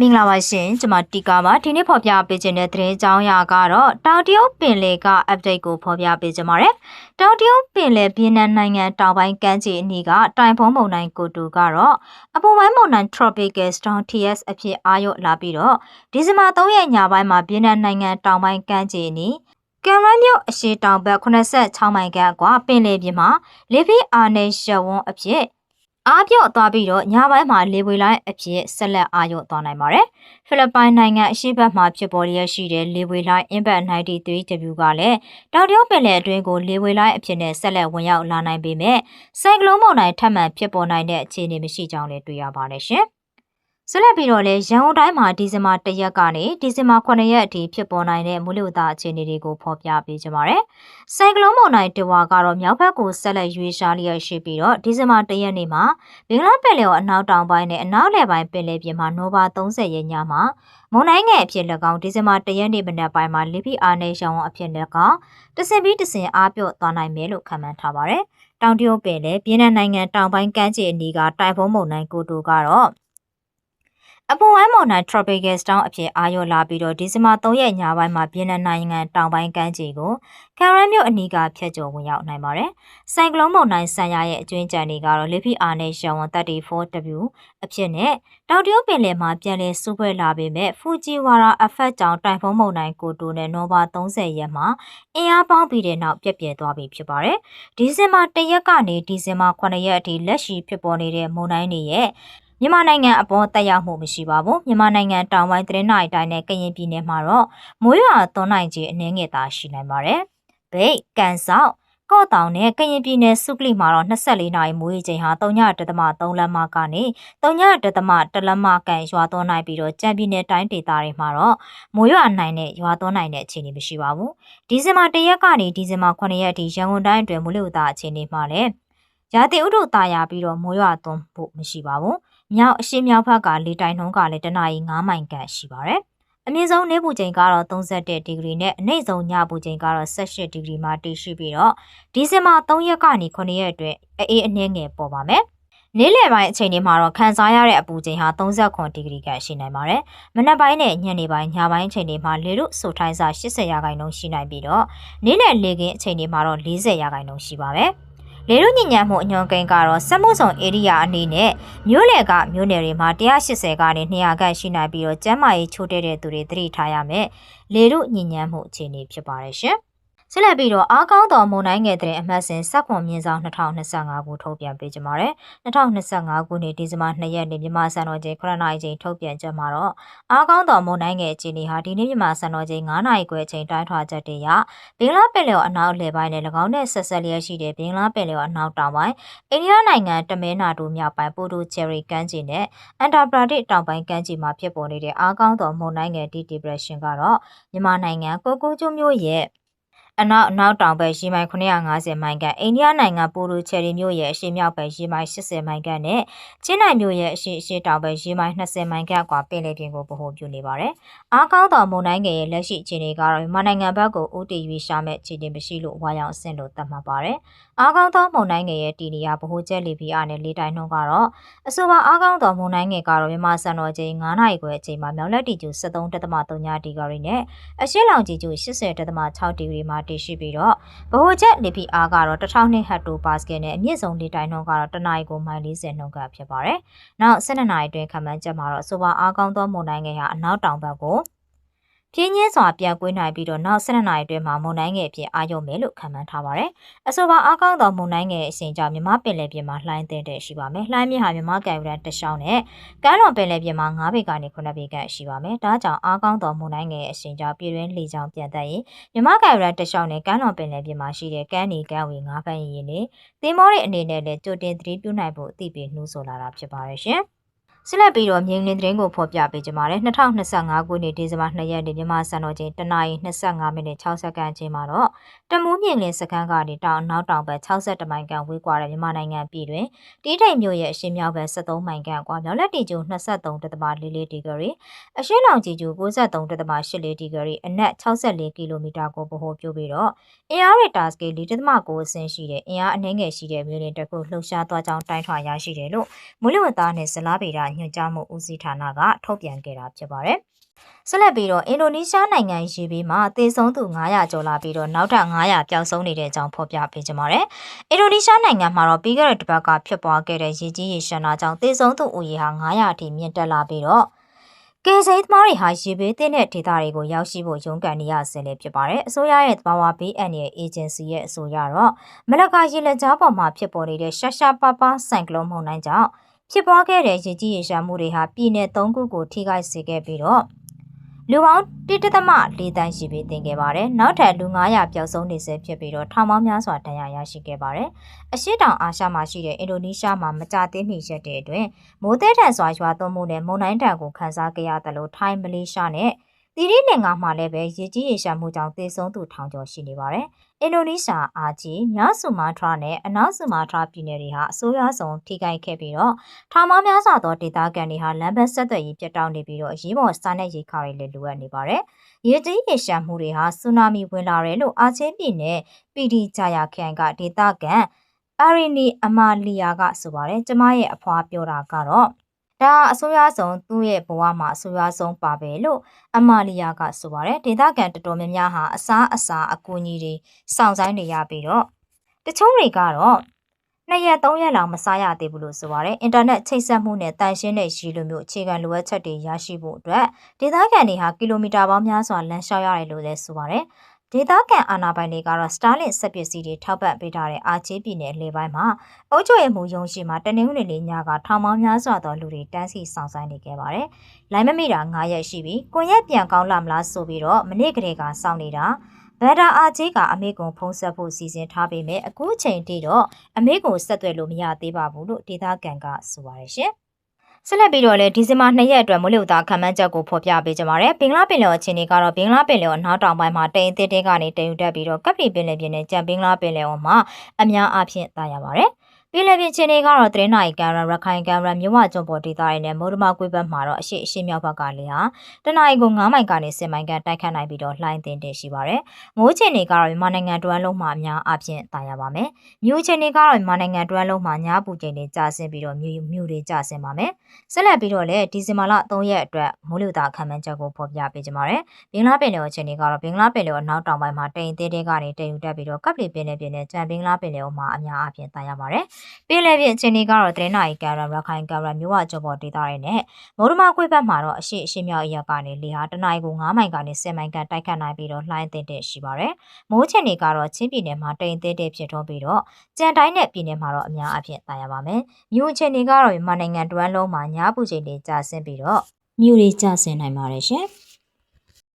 မင်္ဂလာပါရှင်ကျွန်မတီကာပါဒီနေ့ဖော်ပြပေးခြင်းတဲ့သတင်းကြောင်းရာကတော့တောင်တရုတ်ပင်လယ်က update ကိုဖော်ပြပေးကြပါရယ်တောင်တရုတ်ပင်လယ်ပြည်နယ်နိုင်ငံတောင်ပိုင်းကမ်းခြေအနီးကတိုင်ဖုံးမုန်တိုင်းကိုတူကတော့အပေါ်ပိုင်းမုန်တိုင်း tropical storm TS အဖြစ်အာရုံလာပြီးတော့ဒီဇင်ဘာ3ရက်ညပိုင်းမှာပြည်နယ်နိုင်ငံတောင်ပိုင်းကမ်းခြေအနီးကင်မရာမြို့အရှိတောင်ဘက်86မိုင်ခန့်ကွာပင်လယ်ပြင်မှာလေဖိအာနေရှဝွန်အဖြစ် အားပြော့သွားပြီးတော့ညပိုင်းမှာလေပွေလိုင်းအဖြစ်ဆက်လက်အာရုံသွားနိုင်ပါတယ်။ဖိလစ်ပိုင်နိုင်ငံအရှေ့ဘက်မှာဖြစ်ပေါ်ရရှိတဲ့လေပွေလိုင်း Impact 93W ကလည်းတောင်တရုတ်ပင်လယ်အတွင်းကိုလေပွေလိုင်းအဖြစ်နဲ့ဆက်လက်ဝင်ရောက်လာနိုင်ပေမဲ့စိုက်ကလုန်းမုန်တိုင်းထပ်မံဖြစ်ပေါ်နိုင်တဲ့အခြေအနေမရှိကြောင်းလည်းတွေ့ရပါတယ်ရှင်။ ဆက်လက်ပြီးတော့လည်းရန်ကုန်တိုင်းမှာဒီဇင်ဘာ၁ရက်ကနေဒီဇင်ဘာ9ရက်အထိဖြစ်ပေါ်နိုင်တဲ့မူလသားအခြေအနေတွေကိုဖော်ပြပေးကြပါမယ်။စိုက်ကလုန်းမုန်တိုင်းတဝါကတော့မြောက်ဘက်ကိုဆက်လက်ရွေးရှားလျက်ရှိပြီးတော့ဒီဇင်ဘာ၁ရက်နေ့မှာဘင်္ဂလားပင်လယ်ော်အနောက်တောင်ပိုင်းနဲ့အနောက်လယ်ပိုင်းပင်လယ်ပြင်မှာနိုဘာ30ရက်ညမှာမုန်တိုင်းငယ်အဖြစ်၎င်းဒီဇင်ဘာ၁ရက်နေ့မနက်ပိုင်းမှာလီဖီအာနေရှောင်းအဖြစ်၎င်းတဆင်ပြီးတဆင်အားပြော့သွားနိုင်မယ်လို့ခန့်မှန်းထားပါတယ်။တောင်တရုတ်ပင်လယ်ပြည်내နိုင်ငံတောင်ပိုင်းကမ်းခြေအနီးကတိုင်ဖုန်းမုန်တိုင်းကိုတိုကတော့ အပေါ်ဝိုင်းမော်နိုင် tropical storm အဖြစ်အာရုံလာပြီးတော့ဒီဇင်ဘာ3ရက်ညပိုင်းမှာပြည်내နိုင်ငံတောင်ပိုင်းကမ်းခြေကိုကရန်မြို့အနီးကဖျက်ကျော်ဝင်ရောက်နိုင်ပါတယ်။ဆိုင်ကလုန်းမုန်တိုင်းဆန်ရရဲ့အကျွင်းကြံတွေကတော့လေဖိအာနဲ့ရှောင်းဝန် 34W အဖြစ်နဲ့တောင်တရုတ်ပင်လယ်မှာပြန်လည်စူးပွဲလာပေမဲ့ဖူဂျီဝါရာအဖက်ကြောင့်တိုင်ဖုန်းမုန်တိုင်းကိုတိုနဲ့နိုဘာ30ရက်မှာအင်အားပေါင်းပြီးတဲ့နောက်ပြက်ပြဲသွားပြီဖြစ်ပါတယ်။ဒီဇင်ဘာ1ရက်ကနေဒီဇင်ဘာ9ရက်အထိလက်ရှိဖြစ်ပေါ်နေတဲ့မုန်တိုင်းတွေရဲ့ မြန်မာနိုင်ငံအပေါ်တက်ရောက်မှုမရှိပါဘူးမြန်မာနိုင်ငံတောင်ပိုင်းသတင်းနိုင်တိုင်းနဲ့ကရင်ပြည်နယ်မှာတော့မိုးရွာသွန်းနိုင်ခြင်းအနည်းငယ်သာရှိနိုင်ပါတယ်။ဗိတ်ကန်ဆောက်ကော့တောင်နဲ့ကရင်ပြည်နယ်စုကလိမှာတော့24နာရီမိုးရေချိန်ဟာ3.3လမ်းမကနေ3.3လမ်းမကန်ရွာသွန်းနိုင်ပြီးတော့ကြံပြည်နယ်တိုင်းဒေသတွေမှာတော့မိုးရွာနိုင်တဲ့ရွာသွန်းနိုင်တဲ့အခြေအနေမရှိပါဘူး။ဒီဇင်ဘာ1ရက်ကနေဒီဇင်ဘာ9ရက်အထိရန်ကုန်တိုင်းအတွင်းမိုးလေဝသအခြေအနေမှာလည်းရာသီဥတုတာယာပြီးတော့မိုးရွာသွန်းဖို့မရှိပါဘူး။ မြောက်အရှေ့မြောက်ဘက်ကလေတိုင်နှုန်းကလည်းတနအီ9မိုင်ခန့်ရှိပါတယ်။အမြင့်ဆုံးနေပူချိန်ကတော့31ဒီဂရီနဲ့အနိမ့်ဆုံးညပူချိန်ကတော့18ဒီဂရီမှာတည်ရှိပြီးတော့ဒီဇင်ဘာ3ရက်ကနေ9ရက်အတွင်းအေးအနှဲငယ်ပေါ်ပါမယ်။နေ့လယ်ပိုင်းအချိန်တွေမှာတော့ခံစားရတဲ့အပူချိန်ဟာ39ဒီဂရီခန့်ရှိနိုင်ပါတယ်။မနက်ပိုင်းနဲ့ညနေပိုင်းညပိုင်းအချိန်တွေမှာလေတို့ဆိုထိုင်းစာ80ရာခိုင်နှုန်းရှိနိုင်ပြီးတော့နေ့လယ်လေကင်းအချိန်တွေမှာတော့40ရာခိုင်နှုန်းရှိပါပဲ။ လေတို့ညဉ့်ညံမှုအညွန်ကိန်းကတော့စက်မှုဆောင်ဧရိယာအနေနဲ့မြို့လေကမြို့နယ်တွေမှာ180ကနေ200ခန့်ရှိနိုင်ပြီးတော့ကျန်းမာရေးချိုးတဲ့တဲ့သူတွေသတိထားရမယ်လေတို့ညဉ့်ညံမှုအခြေအနေဖြစ်ပါတယ်ရှင် ဆက်လက်ပြီးတော့အားကောင်းသောမုန်တိုင်းငယ်တဲ့အမှတ်စဉ်စက်ခွန်မြင်းဆောင်2025ကိုထုတ်ပြန်ပေးကြပါမယ်။2025ခုနှစ်ဒီဇင်ဘာ2ရက်နေ့မြန်မာစံတော်ချိန်9နာရီချိန်ထုတ်ပြန်ချက်မှာတော့အားကောင်းသောမုန်တိုင်းငယ်အခြေအနေဟာဒီနေ့မြန်မာစံတော်ချိန်9နာရီခွဲချိန်တိုင်းထွာချက်တည်းရဘင်္ဂလားပင်လယ်အနောက်လယ်ပိုင်းနဲ့၎င်းနဲ့ဆက်ဆက်လျက်ရှိတဲ့ဘင်္ဂလားပင်လယ်အနောက်တောင်ပိုင်းအိန္ဒိယနိုင်ငံတမဲနာတိုမြောက်ပိုင်းပိုတိုချယ်ရီကမ်းခြေနဲ့အန်တာပရာဒစ်တောင်ပိုင်းကမ်းခြေမှာဖြစ်ပေါ်နေတဲ့အားကောင်းသောမုန်တိုင်းငယ် depression ကတော့မြန်မာနိုင်ငံကိုကိုကျွန်းမြို့ရဲ့ အနောက်အနောက်တောင်ဘက်ရေမိုင်950မိုင်ကအိန္ဒိယနိုင်ငံပူရူချယ်ရီမြို့ရဲ့အရှေ့မြောက်ဘက်ရေမိုင်80မိုင်ကနဲ့ချင်းနိုင်မြို့ရဲ့အရှေ့အရှေ့တောင်ဘက်ရေမိုင်20မိုင်ကကွာပင်လယ်ပြင်ကိုဗဟိုပြုနေပါတယ်။အားကောင်းသောမုန်တိုင်းငယ်ရဲ့လက်ရှိအခြေအနေကတော့မြန်မာနိုင်ငံဘက်ကိုဦးတည်ရွေးရှားမဲ့အခြေအနေမရှိလို့ဝါရောင်အဆင့်လို့သတ်မှတ်ပါတယ်။အားကောင်းသောမုန်တိုင်းငယ်ရဲ့တီနီယာဗဟိုချက်လေပြင်းအားနဲ့လေတိုင်နှုန်းကတော့အဆိုပါအားကောင်းသောမုန်တိုင်းငယ်ကတော့မြန်မာစံတော်ချိန်9နာရီခွဲအချိန်မှာမြောက်လက်တီကျူ73.3ဒီဂရီနဲ့အရှေ့လောင်ဂျီကျူ80.6ဒီဂရီမှာတည်ရှိပြီးတော့ဗဟိုချက်လေပြင်းအားကတော့1000ဟက်တိုပါစကယ်နဲ့အမြင့်ဆုံးလေတိုင်နှုန်းကတော့တနအီကိုမိုင်40နှုန်းကဖြစ်ပါတယ်။နောက်12နာရီအတွင်းခန့်မှန်းချက်မှာတော့အဆိုပါအားကောင်းသောမုန်တိုင်းငယ်ဟာအနောက်တောင်ဘက်ကို ပြင်းညင်းစွာပြန်ကွေးနိုင်ပြီးတော့နောက်12နာရီအတွင်းမှာမုန်တိုင်းငယ်အဖြစ်အာရုံမယ်လို့ခန့်မှန်းထားပါတယ်။အဆိုပါအားကောင်းသောမုန်တိုင်းငယ်အစဉ်ကြောင့်မြမပင်လယ်ပြင်မှာလှိုင်းတဲ့တဲ့ရှိပါမယ်။လှိုင်းမြင့်ဟာမြမကံရန်တရှောင်းနဲ့ကမ်းလွန်ပင်လယ်ပြင်မှာ9ပေကနေ9ပေခန့်ရှိပါမယ်။ဒါကြောင့်အားကောင်းသောမုန်တိုင်းငယ်အစဉ်ကြောင့်ပြည်တွင်းလေကြောင်းပြန်တက်ရင်မြမကံရန်တရှောင်းနဲ့ကမ်းလွန်ပင်လယ်ပြင်မှာရှိတဲ့ကမ်းနီကမ်းဝေ9ဖက်ရင်နဲ့သင်္ဘောတွေအနေနဲ့လည်းကြိုတင်သတိပြုနိုင်ဖို့အသိပေးနှိုးဆော်လာတာဖြစ်ပါတယ်ရှင်။ ဆက်လက်ပြီးတော့မြင်းလင်းသတင်းကိုဖော်ပြပေးကြပါမယ်2025ခုနှစ်ဒီဇင်ဘာ2ရက်နေ့မြန်မာစံတော်ချိန်တနအီ25မိနစ်6စက္ကန့်အချိန်မှာတော့တမူးမြင်းလင်းစခန်းကနေတောင်နောက်တောင်ဘက်62မိုင်ခန့်ဝေးကွာတဲ့မြန်မာနိုင်ငံပြည်တွင်တီးထိန်မြို့ရဲ့အရှေ့မြောက်ဘက်73မိုင်ခန့်ကွာမြောက်လက်တီကျူ23.44ဒီဂရီအရှေ့လောင်ကြီးကျူ93.84ဒီဂရီအနက်64ကီလိုမီတာကိုဗဟိုပြုပြီးတော့အင်အားရတာစကေ4.9အဆင့်ရှိတဲ့အင်အားအနှဲငယ်ရှိတဲ့မြို့နယ်တစ်ခုလှုပ်ရှားသွားကြောင်းတိုင်းထွာရရှိတယ်လို့မူလဝတ္တနဲ့ဇလားပေတာညညွှန်ကြားမှုဦးစီးဌာနကထုတ်ပြန်ခဲ့တာဖြစ်ပါတယ်။ဆက်လက်ပြီးတော့အင်ဒိုနီးရှားနိုင်ငံရေဘေးမှာသေဆုံးသူ900ကျော်လာပြီးတော့နောက်ထပ်900ပျောက်ဆုံးနေတဲ့အကြောင်းဖော်ပြပေးကြပါမယ်။အင်ဒိုနီးရှားနိုင်ငံမှာတော့ပြီးခဲ့တဲ့တစ်ပတ်ကဖြစ်ပွားခဲ့တဲ့ရေကြီးရေရှမ်းတာကြောင့်သေဆုံးသူဦးရေဟာ900အထိမြင့်တက်လာပြီးတော့ကယ်ဆယ်သမားတွေဟာရေဘေးသင့်တဲ့ဒေသတွေကိုရောက်ရှိဖို့ရုန်းကန်နေရဆဲလည်းဖြစ်ပါတယ်။အစိုးရရဲ့သဘာဝဘေးအန္တရာယ်အေဂျင်စီရဲ့အဆိုအရတော့မလကာရေလက်ကြားပေါ်မှာဖြစ်ပေါ်နေတဲ့ရှာရှာပါပါဆိုင်ကလုန်းမုန်တိုင်းကြောင့် ဖြစ်ပွားခဲ့တဲ့ရေကြီးရေရှားမှုတွေဟာပြည်내၃ခုကိုထိခိုက်စေခဲ့ပြီးတော့လူပေါင်းတိတသမ၄တန်းရှိပြီးတင်ခဲ့ပါတယ်။နောက်ထပ်လူ900ပျောက်ဆုံးနေဆဲဖြစ်ပြီးတော့ထောင်ပေါင်းများစွာဒဏ်ရာရရှိခဲ့ပါတယ်။အရှိတောင်အာရှမှာရှိတဲ့အင်ဒိုနီးရှားမှာမကြသေးမီရက်တဲ့အတွင်းမိုးသည်ထန်စွာရွာသွန်းမှုနဲ့မုန်တိုင်းတံကိုခန်းစားကြရတယ်လို့ထိုင်းမလေးရှားနဲ့ တီရီလင်္ကာမှာလည်းပဲရေကြီးရေရှာမှုကြောင့်သေဆုံးသူထောင်ကျော်ရှိနေပါတယ်။အင်ဒိုနီးရှားအာဂျီမြောက်ဆူမာထရာနဲ့အနောက်ဆူမာထရာပြည်နယ်တွေဟာအဆိုးရွားဆုံးထိခိုက်ခဲ့ပြီးတော့ထောင်ပေါင်းများစွာသောဒေသခံတွေဟာလမ်းဘက်ဆက်သွယ်ရေးပြတ်တောက်နေပြီးတော့အရေးပေါ်စားနပ်ရိက္ခာတွေလည်းလိုအပ်နေပါတယ်။ရေကြီးရေရှာမှုတွေဟာဆူနာမီဝင်လာတယ်လို့အာချေပြည်နယ်ပီဒီဂျာယာခရိုင်ကဒေသခံအာရီနီအမာလီယာကဆိုပါတယ်။ကျမရဲ့အဖွားပြောတာကတော့ ဒါအဆိုးရွားဆုံးသူ့ရဲ့ဘဝမှာအဆိုးရွားဆုံးပါပဲလို့အမာလီယာကဆိုပါတယ်ဒေသခံတော်တော်များများဟာအစားအစာအကူအညီတွေစောင့်ဆိုင်နေရပြီးတော့တချို့တွေကတော့နှစ်ရက်သုံးရက်လောက်မစားရသေးဘူးလို့ဆိုပါတယ်အင်တာနက်ချိတ်ဆက်မှုနဲ့တန်ရှင်းတဲ့ရည်လိုမျိုးအခြေခံလိုအပ်ချက်တွေရရှိဖို့အတွက်ဒေသခံတွေဟာကီလိုမီတာပေါင်းများစွာလမ်းလျှောက်ရတယ်လို့လည်းဆိုပါတယ် ဒေသခံအာဏာပိုင်တွေကတော့ Starlink စက်ပစ္စည်းတွေထောက်ပံ့ပေးထားတဲ့အာချေးပြည်နယ်လေပိုင်းမှာအုပ်ချုပ်ရေးမှူးရုံးရှိမှာတနင်္ဂနွေနေ့ညကထောင်ပေါင်းများစွာသောလူတွေတန်းစီဆောင်ဆိုင်နေခဲ့ပါတယ်။လိုင်းမမိတာ9ရက်ရှိပြီးကွန်ရက်ပြန်ကောင်းလာမလားဆိုပြီးတော့မနေ့ကလေးကစောင့်နေတာဗန်ဒါအာချေးကအမေကွန်ဖုံးဆက်ဖို့စီစဉ်ထားပေမဲ့အခုချိန်ထိတော့အမေကွန်ဆက်သွယ်လို့မရသေးပါဘူးလို့ဒေသခံကဆိုပါတယ်ရှင်။ ဆက်လက်ပြီးတော့လည်းဒီဇင်ဘာ2ရက်အတွက်မိုးလေဝသခန့်မှန်းချက်ကိုဖော်ပြပေးကြပါရစေ။ဘင်္ဂလားပင်လယ်အခြေအနေကတော့ဘင်္ဂလားပင်လယ်အနောက်တောင်ပိုင်းမှာတိမ်အသစ်တဲကနေတည်ယူတက်ပြီးတော့ကပ်ပလီပင်လယ်ပြင်နဲ့ကြံဘင်္ဂလားပင်လယ်အော်မှာအများအားဖြင့်သာရပါတယ်။ ပြည်လည်ပြင်ချင်းတွေကတော့သတင်းနိုင်ကံရရခိုင်ကံရမြဝကျွန်းပေါ်ဒေသတွေနဲ့မိုးဒမကွေးဘက်မှာတော့အရှိအရှိမြောက်ဘက်ကလေဟာတနအီကို9မိုင်ကနေ10မိုင်ကန်တိုက်ခတ်နိုင်ပြီးတော့လှိုင်းတင်တင်ရှိပါတယ်။မိုးချင်းတွေကတော့မြန်မာနိုင်ငံတွမ်းလုံးမှာအများအပြားတာရပါမယ်။မြို့ချင်းတွေကတော့မြန်မာနိုင်ငံတွမ်းလုံးမှာညားပူချိန်တွေကျဆင်းပြီးတော့မြို့မြို့တွေကျဆင်းပါမယ်။ဆက်လက်ပြီးတော့လည်းဒီဇင်ဘာလ3ရက်အတွက်မိုးလေဝသခန့်မှန်းချက်ကိုဖော်ပြပေးကြပါမယ်။ဘင်္ဂလားပင်လယ်အခြေအနေကတော့ဘင်္ဂလားပင်လယ်အနောက်တောင်ပိုင်းမှာတိမ်သေးသေးကနေတိမ်ယူတက်ပြီးတော့ကပ်ပလီပင်လယ်ပြင်နဲ့ကြံဘင်္ဂလားပင်လယ်မှာအများအပြားတာရပါတယ်။ပင်လယ်ပြင်အခြေအနေကတော့တရင်နာရီကံရရခိုင်ကံရမြို့ဝကျော်ပေါ်ဒေသတွေနဲ့မိုးရမကွေ့ဘက်မှာတော့အရှိအရှိမြောက်အရက်ကနေလေဟာတနအီကို9မိုင်ကနေ10မိုင်ကန်တိုက်ခတ်နိုင်ပြီးတော့လှိုင်းတင်တဲ့ရှိပါတယ်။မိုးချင်တွေကတော့ချင်းပြည်နယ်မှာတိမ်သေးတဲ့ဖြစ်ထွန်းပြီးတော့ကြံတိုင်းနဲ့ပြည်နယ်မှာတော့အများအပြားတာရပါမယ်။မြို့ချင်တွေကတော့မြန်မာနိုင်ငံတွမ်းလုံးမှာညားပူချိန်တွေကျဆင်းပြီးတော့မြို့တွေကျဆင်းနိုင်ပါတယ်ရှင်။